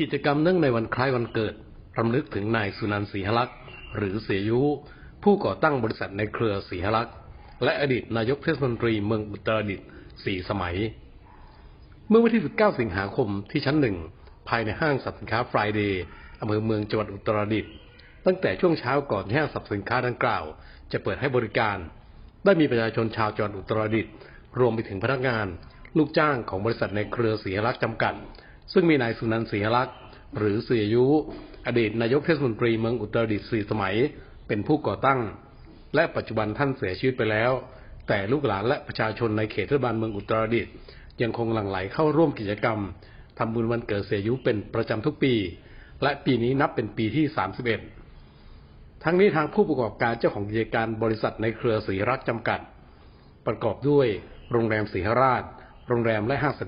กิจกรรมเนื่องในวันคล้ายวันเกิดรำลึกถึงนายสุนันท์ศรีหลักษณ์หรือเสียยุ ผู้ก่อตั้งบริษัทในเครือศรีหลักษณ์และอดีตนายกเทศมนตรีเมืองอุตรดิตถ์สี่สมัย เมื่อวันที่ 19 สิงหาคมที่ชั้นหนึ่ง ภายในห้างสรรพสินค้าฟรายเดย์อำเภอเมืองจังหวัดอุตรดิตถ์ตั้งแต่ช่วงเช้าก่อนที่ห้างสรรพสินค้าดังกล่าว จะเปิดให้บริการ ได้มีประชาชนชาวจังหวัดอุตรดิตถ์รวมไปถึงพนักงาน ลูกจ้างของบริษัทในเครือศรีหลักษณ์จำกัด ซึ่งมีนายสุนันท์ศรีลักษ์หรือเสียยุ อดีตนายกเทศมนตรีเมืองอุตรดิตถ์สี่สมัย เป็นผู้ก่อตั้ง และปัจจุบันท่านเสียชีวิตไปแล้ว แต่ลูกหลานและประชาชนในเขตเทศบาลเมืองอุตรดิตถ์ยังคงหลั่งไหลเข้าร่วมกิจกรรมทำบุญวันเกิดเสียยุเป็นประจำทุกปี และปีนี้นับเป็นปีที่ 31 ทั้งนี้ทางผู้ประกอบการเจ้าของกิจการบริษัทในเครือศรีรักจำกัด ประกอบด้วยโรงแรมศรีหราช โรงแรมและห้างสร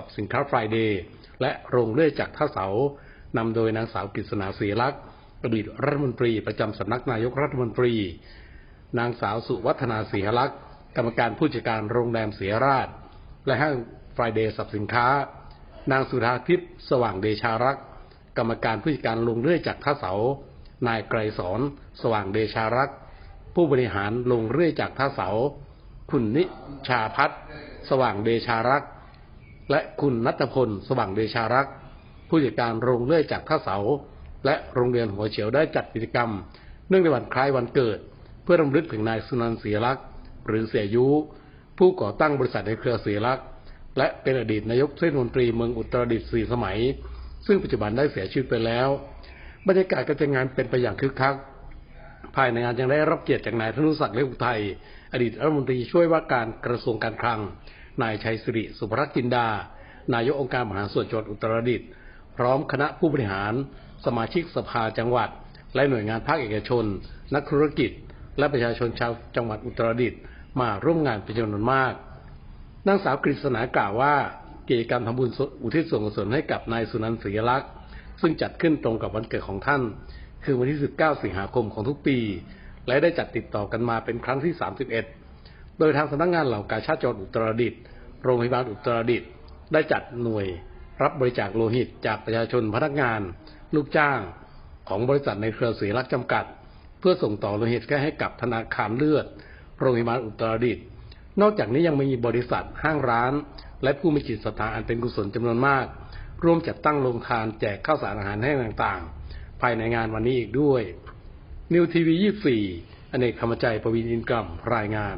รพสินค้าฟรายเดย์และโรงเลื่อยจากท่าเสานำโดยนางสาวกฤษณาศรีรักษ์อดีตรัฐมนตรีประจำสำนักนายกรัฐมนตรี นางสาวสุวัฒนาศรีหลักษ์กรรมการผู้จัดการโรงแรมศรีราช และห้างฟรายเดย์สรรพสินค้า นางสุธาทิพย์สว่างเดชารักษ์กรรมการผู้จัดการโรงเลื่อยจากท่าเสา นายไกรสอนสว่างเดชารักษ์ผู้บริหารโรงเรื่อยจากท่าเสา คุณนิชาพัฒน์สว่างเดชารักษ์และคุณนัทพลสว่างเดชารักษ์ผู้จัดการโรงเลื่อยจากท่าเสา และโรงเรียนหัวเฉียวได้จัดกิจกรรม เนื่องในวันคล้ายวันเกิด เพื่อรำลึกถึงนายสุนันท์ศรีลักษณ์หรือเสียยุ ผู้ก่อตั้งบริษัทในเครือศรีลักษณ์และเป็นอดีตนายกเทศมนตรีเมืองอุตรดิตถ์สี่สมัย ซึ่งปัจจุบันได้เสียชีวิตไปแล้ว บรรยากาศการจัดงานเป็นไปอย่างคึกคัก ภายในงานยังได้รับเกียรติจากนายธนุศักดิ์เลอุทัยอดีตรัฐมนตรีช่วยว่าการกระทรวงการคลัง นายชัยสิริสุภรักจินดา นายกองค์การมหาส่วนจังหวัดอุตรดิตถ์พร้อมคณะผู้บริหาร สมาชิกสภาจังหวัด และหน่วยงานภาคเอกชน นักธุรกิจ และประชาชนชาวจังหวัดอุตรดิตถ์มาร่วมงานเป็นจำนวนมากนางสาวกฤษณากล่าวว่ากิจกรรมทำบุญอุทิศส่วนกุศลให้กับนายสุนันท์ศรีลักษณ์ซึ่งจัดขึ้นตรงกับวันเกิดของท่าน คือวันที่ 19 สิงหาคมของทุกปี และได้จัดติดต่อกันมาเป็นครั้งที่ 31 โดยทางสำนักงงานเหล่ากาชาติจังหวัดอุตรดิตถ์โรงพยาบาลอุตรดิตถ์ได้จัดหน่วยรับบริจาคโลหิตจากประชาชนพนักงาน ลูกจ้างของบริษัทในเครือศรีรักจำกัด เพื่อส่งต่อโลหิตให้กับธนาคารเลือด โรงพยาบาลอุตรดิตถ์นอกจากนี้ยังมีบริษัทห้างร้าน และผู้มีจิตศรัทธาอันเป็นกุศลจำนวนมาก ร่วมจัดตั้งโรงทานแจกข้าวสารอาหารแห้งต่างๆ ภายในงานวันนี้อีกด้วย นิวทีวี 24 อเนกธรรมใจประวินอินกรรมรายงาน